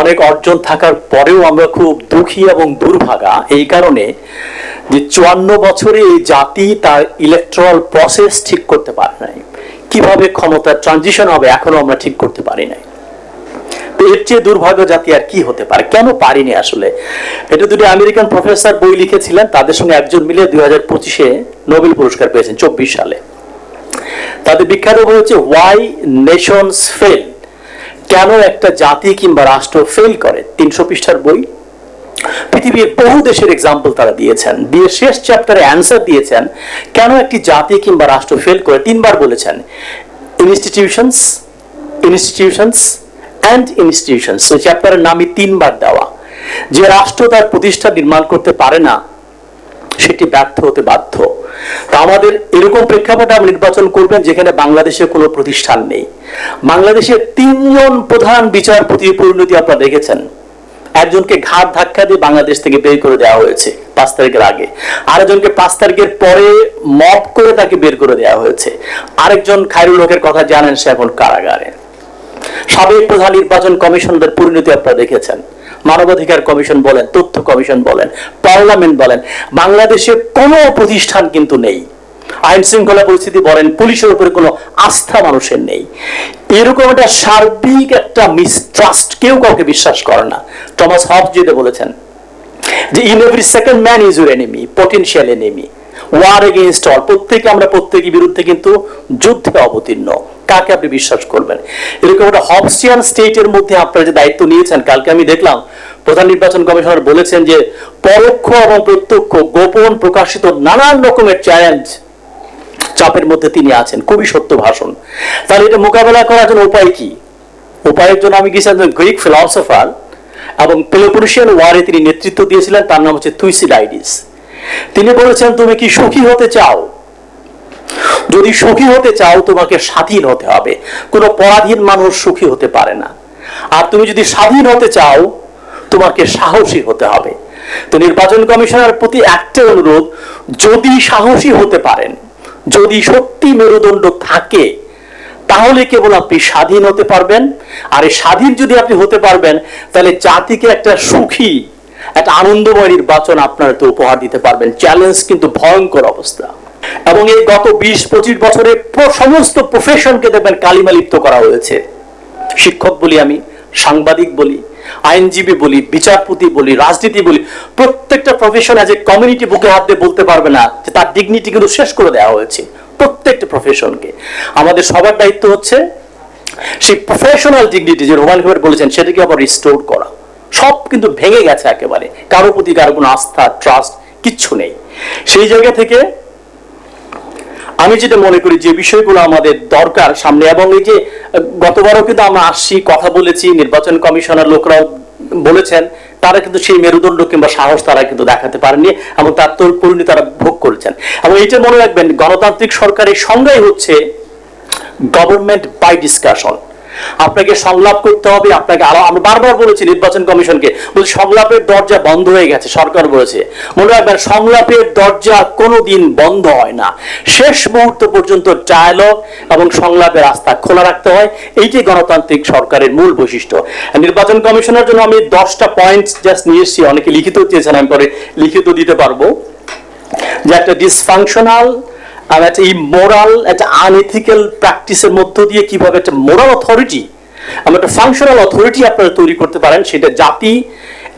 অনেক অর্জন থাকার পরেও আমরা খুব দুঃখী এবং দুর্ভাগা। এই কারণে যে চুয়ান্ন বছরে এই জাতি তার ইলেকট্রাল প্রসেস ঠিক করতে পারে নাই। কীভাবে ক্ষমতার ট্রানজিশন হবে এখনও আমরা ঠিক করতে পারি নাই। তো এর চেয়ে দুর্ভাগ্য জাতি আর কি হতে পারে? কেন পারিনি আসলে? এটা দুটি আমেরিকান প্রফেসর বই লিখেছিলেন, তাদের সঙ্গে একজন মিলে দুই হাজার পঁচিশে নোবেল পুরস্কার পেয়েছেন, চব্বিশ সালে। তাদের বিখ্যাত বই হচ্ছে ওয়াই নেশনস ফেল কেন একটা জাতি কিংবা রাষ্ট্র ফেল করে? তিনশো পৃষ্ঠার বই। পৃথিবীর বহু দেশের এক্সাম্পল তারা দিয়েছেন। দিয়ে শেষ চ্যাপ্টারে অ্যান্সার দিয়েছেন, কেন একটি জাতি কিংবা রাষ্ট্র ফেল করে? তিনবার বলেছেন। ইনস্টিটিউশনস ইনস্টিটিউশনস অ্যান্ড ইনস্টিটিউশনস এই চ্যাপ্টারের নামই তিনবার দেওয়া। যে রাষ্ট্র তার প্রতিষ্ঠা নির্মাণ করতে পারে না, সেটি ব্যর্থ হতে বাধ্য। তা আমাদের এরকম প্রেক্ষাপটে আপনি নির্বাচন করবেন যেখানে বাংলাদেশে কোনো প্রতিষ্ঠান নেই। বাংলাদেশের তিনজন প্রধান বিচারপতির পরিণতি আপনারা দেখেছেন। একজনকে ঘাট ধাক্কা দিয়ে বাংলাদেশ থেকে বের করে দেওয়া হয়েছে পাঁচ তারিখের আগে। আরেকজনকে পাঁচ তারিখের পরে মপ করে তাকে বের করে দেওয়া হয়েছে। আরেকজন খায়রুল হকের কথা জানেন সে এখন কারাগারে। সাবেক প্রধান নির্বাচন কমিশনদের পরিণতি আপনারা দেখেছেন। মানবাধিকার কমিশন বলেন, তথ্য কমিশন বলেন, পার্লামেন্ট বলেন, বাংলাদেশে কোনো প্রতিষ্ঠান কিন্তু নেই। আইন শৃঙ্খলা পরিস্থিতি বলেন, পুলিশের উপরে কোনো আস্থা মানুষের নেই। এরকম একটা সার্বিক একটা মিসট্রাস্ট কেউ কাউকে বিশ্বাস করে না। টমাস হফ যেটা বলেছেন যে in every second man is your enemy potential enemy war against all প্রত্যেকে আমরা প্রত্যেকের বিরুদ্ধে কিন্তু যুদ্ধে অবতীর্ণ। কাকে আপনি বিশ্বাস করবেন? এরকম একটা হবসিয়ান স্টেটের মধ্যে আপনারা যে দায়িত্ব নিয়েছেন, কালকে আমি দেখলাম প্রধান নির্বাচন কমিশনার বলেছেন যে পরোক্ষ এবং প্রত্যক্ষ, গোপন প্রকাশিত নানান রকমের চ্যালেঞ্জ চাপের মধ্যে তিনি আছেন। খুবই সত্য ভাষণ। তাহলে এটা মোকাবেলা করার জন্য উপায় কি? উপায়ের জন্য আমি গিয়েছিলাম একজন গ্রিক ফিলসফার এবং পেলোপোনেশিয়ান ওয়ারে তিনি নেতৃত্ব দিয়েছিলেন, তার নাম হচ্ছে থুইসিডাইডিস তিনি বলেছেন, তুমি কি সুখী হতে চাও? যদি সুখী হতে চাও, তোমাকে স্বাধীন হতে হবে। কোনো পরাধীন মানুষ সুখী হতে পারে না। আর তুমি যদি স্বাধীন হতে চাও, তোমাকে সাহসী হতে হবে। তো নির্বাচন কমিশনের প্রতি একটা অনুরোধ, যদি সাহসী হতে পারেন, যদি সত্যি মেরুদণ্ড থাকে, তাহলে কেবল আপনি স্বাধীন হতে পারবেন। আর এই স্বাধীন যদি আপনি হতে পারবেন, তাহলে জাতিকে একটা সুখী একটা আনন্দময় নির্বাচন আপনারা তো উপহার দিতে পারবেন। চ্যালেঞ্জ কিন্তু ভয়ঙ্কর অবস্থা। এবং এই গত বিশ পঁচিশ বছরে সমস্ত প্রফেশনকে দেখবেন কালিমা লিপ্ত করা হয়েছে। শিক্ষক বলি আমি, সাংবাদিক বলি, আইনজীবী বলি, বিচারপতি বলি, রাজনীতি বলি, প্রত্যেকটা প্রফেশন এ কমিউনিটি বুকে হাত দিয়ে বলতে পারবে না যে তার ডিগনিটি কিন্তু শেষ করে দেওয়া হয়েছে প্রত্যেকটা প্রফেশনকে আমাদের সবার দায়িত্ব হচ্ছে সেই প্রফেশনাল ডিগনিটি যে রোমান খাবার বলেছেন, সেটাকে আবার রিস্টোর করা। সব কিন্তু ভেঙে গেছে একেবারে। কারও প্রতি কারও কোনো আস্থা ট্রাস্ট কিচ্ছু নেই। সেই জায়গা থেকে আমি যেটা মনে করি যে বিষয়গুলো আমাদের দরকার সামনে এবং এই যে, গতবারও কিন্তু আমরা আসছি, কথা বলেছি, নির্বাচন কমিশনার লোকরাও বলেছেন, তারা কিন্তু সেই মেরুদণ্ড কিংবা সাহস তারা কিন্তু দেখাতে পারেনি এবং তার তোর পরিণতি তারা ভোগ করেছেন। এবং এটা মনে রাখবেন, গণতান্ত্রিক সরকারের সংজ্ঞাই হচ্ছে গভর্নমেন্ট বাই ডিসকাশন আপনাকে সংলাপ করতে হবে, আপনাকে আরও, আমরা বারবার বলেছি নির্বাচন কমিশনকে, বলছি সংলাপের দরজা বন্ধ হয়ে গেছে, সরকার বলেছে। মনে রাখবেন, সংলাপের দরজা কোনোদিন বন্ধ হয় না। শেষ মুহূর্ত পর্যন্ত ডায়ালগ এবং সংলাপের রাস্তা খোলা রাখতে হয়। এইটাই গণতান্ত্রিক সরকারের মূল বৈশিষ্ট্য। নির্বাচন কমিশনের জন্য আমি দশটা পয়েন্ট জাস্ট নিয়ে এসেছি, অনেকে লিখিত চেয়েছেন আমি পরে লিখিত দিতে পারব। যে একটা ডিসফাংশনাল একটা ইমোরাল একটা আনএথিক্যাল প্র্যাকটিসের মধ্য দিয়ে কীভাবে একটা মোরাল অথরিটি আমরা একটা ফাংশনাল অথরিটি আপনারা তৈরি করতে পারেন, সেটা জাতি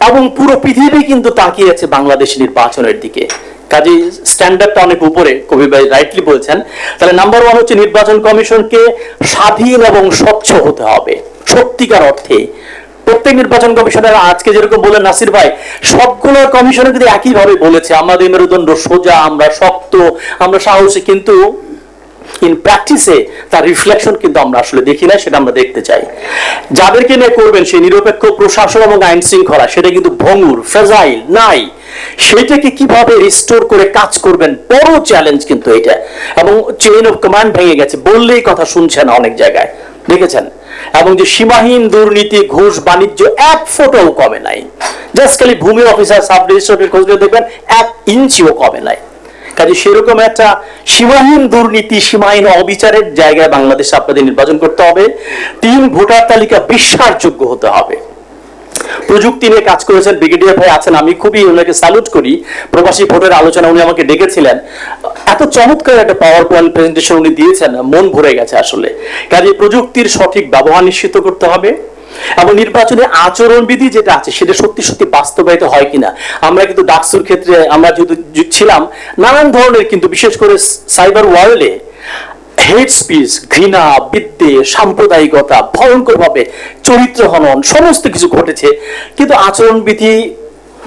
এবং পুরো পৃথিবী কিন্তু তাকিয়ে আছে বাংলাদেশ নির্বাচনের দিকে। কাজে স্ট্যান্ডার্ডটা অনেক উপরে, কবি ভাই রাইটলি বলছেন। তাহলে নাম্বার ওয়ান হচ্ছে নির্বাচন কমিশনকে স্বাধীন এবং স্বচ্ছ হতে হবে। সত্যিকার অর্থে প্রত্যেক নির্বাচন কমিশনের আজকে যেরকম বলেন নাসির ভাই, সবগুলো কমিশনে কিন্তু একইভাবে বলেছে, আমাদের মেরুদণ্ড সোজা, আমরা শক্ত, আমরা সাহসী, কিন্তু ইন প্র্যাকটিসে তার রিফ্লেকশন কিন্তু আমরা আসলে দেখি না, সেটা আমরা দেখতে চাই। যাদেরকে নিয়ে করবেন সেই নিরপেক্ষ প্রশাসন এবং আইন শৃঙ্খলা, সেটা কিন্তু ভঙ্গুর ফেজাইল নাই। সেটাকে কীভাবে রিস্টোর করে কাজ করবেন, বড় চ্যালেঞ্জ কিন্তু এটা। এবং চেইন অফ কমান্ড ভেঙে গেছে, বললেই কথা শুনছে না অনেক জায়গায়। দেখেছেন? এবং যে সীমাহীন দুর্নীতি, ঘুষ, বাণিজ্য, এক ফোটাও কমে নাই। জাস্ট খালি ভূমি অফিসার সাব রেজিস্ট্রেটের খোঁজ নিয়ে দেখবেন এক ইঞ্চিও কমে নাই। কাজে সেরকম একটা সীমাহীন দুর্নীতি, সীমাহীন অবিচারের জায়গায় বাংলাদেশ আপনাদের নির্বাচন করতে হবে। তিন ভোটার তালিকা বিশ্বাসযোগ্য হতে হবে। প্রযুক্তি নিয়ে কাজ করেছেন ব্রিগেডিয়ার ভাই আছেন, আমি খুবই ওনাকে স্যালুট করি। প্রবাসী ভোটের আলোচনা উনি আমাকে ডেকেছিলেন। এত চমৎকার একটা পাওয়ার পয়েন্ট প্রেজেন্টেশন উনি দিয়েছেন, মন ভরে গেছে আসলে। কাজে প্রযুক্তির সঠিক ব্যবহার নিশ্চিত করতে হবে এবং নির্বাচনে আচরণবিধি যেটা আছে, সেটা সত্যি সত্যি বাস্তবায়িত হয় কিনা। আমরা কিন্তু ডাকসুর ক্ষেত্রে, আমরা যেহেতু যু- ছিলাম, নানান ধরনের কিন্তু বিশেষ করে সাইবার ওয়ার্ল্ডে হেড স্পিচ ঘৃণা, বৃত্তে, সাম্প্রদায়িকতা, ভয়ঙ্করভাবে চরিত্র হনন, সমস্ত কিছু ঘটেছে। কিন্তু আচরণবিধি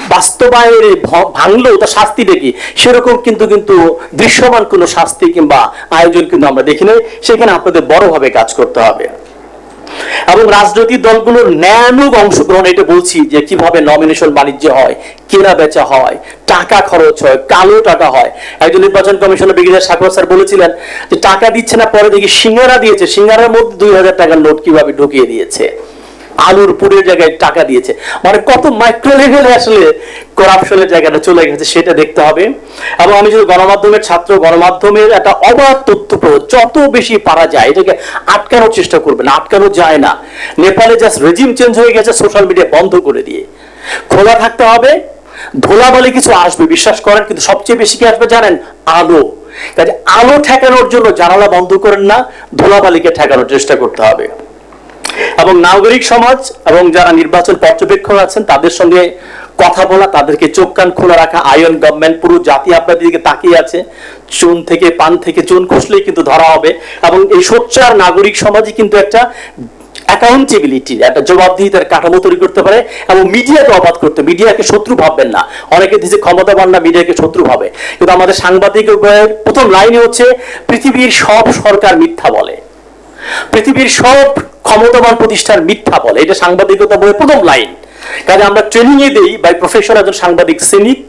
বাস্তবায়নে ভ- ভাঙলেও তার শাস্তি দেখি। সেরকম কিন্তু কিন্তু দৃশ্যমান কোনো শাস্তি কিংবা আয়োজন কিন্তু আমরা দেখি নাই। সেখানে আপনাদের বড়ভাবে কাজ করতে হবে। এবং রাজনৈতিক দলগুলোর ন্যায়ানুগ অংশগ্রহণ, এটা বলছি যে কীভাবে নমিনেশন বাণিজ্য হয়, কেনা বেচা হয়, টাকা খরচ হয়, কালো টাকা হয়। একজন নির্বাচন কমিশনের ব্রিগেডিয়ার সাকর স্যার বলেছিলেন যে টাকা দিচ্ছে না, পরে দেখি সিঙ্গারা দিয়েছে। সিঙ্গারার মধ্যে দুই হাজার টাকার নোট কীভাবে ঢুকিয়ে দিয়েছে? আলুর পুরের জায়গায় টাকা দিয়েছে। মানে কত মাইক্রো লেভেলে আসলে করাপশনের জায়গাটা চলে গেছে সেটা দেখতে হবে। এবং আমি যদি গণমাধ্যমের ছাত্র, গণমাধ্যমের একটা অবাধ তথ্য যত বেশি পারা যায় এটাকে আটকানোর চেষ্টা করবেন, আটকানো যায় না। নেপালে জাস্ট রেজিম চেঞ্জ হয়ে গেছে সোশ্যাল মিডিয়া বন্ধ করে দিয়ে। খোলা থাকতে হবে ধোলাবালি কিছু আসবে, বিশ্বাস করেন, কিন্তু সবচেয়ে বেশি কি আসবে জানেন? আলো। কাজে আলো ঠেকানোর জন্য জানালা বন্ধ করেন না ধোলাবালিকে ঠেকানোর চেষ্টা করতে হবে। এবং নাগরিক সমাজ এবং যারা নির্বাচন পর্যবেক্ষক আছেন, তাদের সঙ্গে কথা বলা, তাদেরকে চোখ কান খোলা রাখা আয়ন গভর্নমেন্ট পুরো জাতি আপনাদের দিকে তাকিয়ে আছে। চুন থেকে পান থেকে চুন খসলেই কিন্তু ধরা হবে এবং এই সোচ্চার নাগরিক সমাজই কিন্তু একটা অ্যাকাউন্টেবিলিটি একটা জবাবদিহিতার কাঠামো তৈরি করতে পারে এবং মিডিয়াকে অবাধ করতে, মিডিয়াকে শত্রু ভাববেন না। অনেকে দিচ্ছে ক্ষমতাবান না, মিডিয়াকে শত্রু ভাবে। কিন্তু আমাদের সাংবাদিক প্রথম লাইনে হচ্ছে, পৃথিবীর সব সরকার মিথ্যা বলে। পৃথিবীর সব ক্ষমতাবান প্রতিষ্ঠান মিথ্যা বলে, এটা সাংবাদিকতা বইয়ের প্রথম লাইন। কাজে আমরা ট্রেনিং এ দেই বাই প্রফেশন একজন সাংবাদিক শ্রেণিক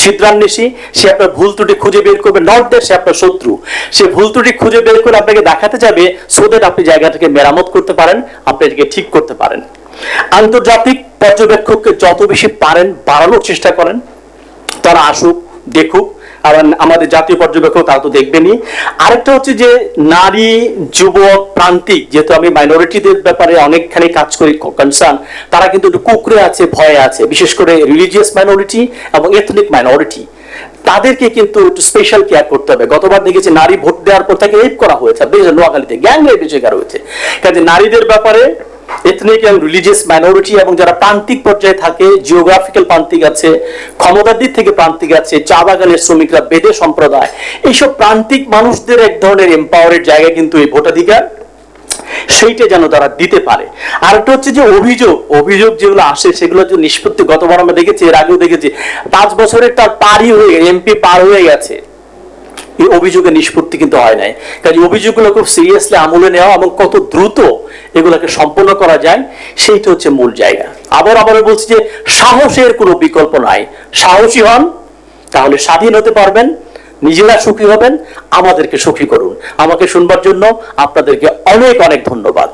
ছিদ্রান্বেষী সে আপনার ভুল ত্রুটি খুঁজে বের করবে নট দ্যাট সে আপনার শত্রু। সে ভুল ত্রুটি খুঁজে বের করে আপনাকে দেখাতে যাবে সো দ্যাট আপনি জায়গাটাকে মেরামত করতে পারেন, আপনি এটাকে ঠিক করতে পারেন। আন্তর্জাতিক পর্যবেক্ষককে যত বেশি পারেন, বাড়ানোর চেষ্টা করেন। তারা আসুক, দেখুক আর আমাদের জাতীয় পর্যবেক্ষক তারা তো দেখবেনই। আরেকটা হচ্ছে যে নারী, যুবক, প্রান্তিক, যেহেতু আমি মাইনরিটিদের ব্যাপারে অনেকখানি কাজ করি কনসার্ন তারা কিন্তু একটু কুকরে আছে, ভয়ে আছে, বিশেষ করে রিলিজিয়াস মাইনরিটি এবং এথনিক মাইনরিটি তাদেরকে কিন্তু একটু স্পেশাল কেয়ার করতে হবে। গতবার দেখেছি নারী ভোট দেওয়ার পর তাকে রেপ করা হয়েছে। নোয়াখালীতে গ্যাং রেপের শিকার হয়েছে। কাজে নারীদের ব্যাপারে এথনিক এবং রিলিজিয়াস মাইনরিটি এবং যারা প্রান্তিক পর্যায়ে থাকে জিওগ্রাফিক্যাল প্রান্তিক আছে, ক্ষমতার দিক থেকে প্রান্তিক আছে, চা বাগানের শ্রমিকরা, বেদে সম্প্রদায়, এইসব প্রান্তিক মানুষদের এক ধরনের এম্পাওয়ারের জায়গা কিন্তু এই ভোটাধিকার। সেইটা যেন তারা দিতে পারে। আর একটা হচ্ছে যে অভিযোগ অভিযোগ যেগুলো আসে, সেগুলো যে নিষ্পত্তি। গতবার আমরা দেখেছি, এর আগেও দেখেছি, পাঁচ বছরের তার পারই হয়ে এমপি পার হয়ে গেছে। এই অভিযোগের নিষ্পত্তি কিন্তু হয় নাই। কাজে অভিযোগগুলো খুব সিরিয়াসলি আমলে নেওয়া এবং কত দ্রুত এগুলোকে সম্পন্ন করা যায়, সেইটা হচ্ছে মূল জায়গা। আবার আবার বলছি যে সাহসের কোনো বিকল্প নাই। সাহসী হন, তাহলে স্বাধীন হতে পারবেন, নিজেরা সুখী হবেন, আমাদেরকে সুখী করুন। আমাকে শুনবার জন্য আপনাদেরকে অনেক অনেক ধন্যবাদ।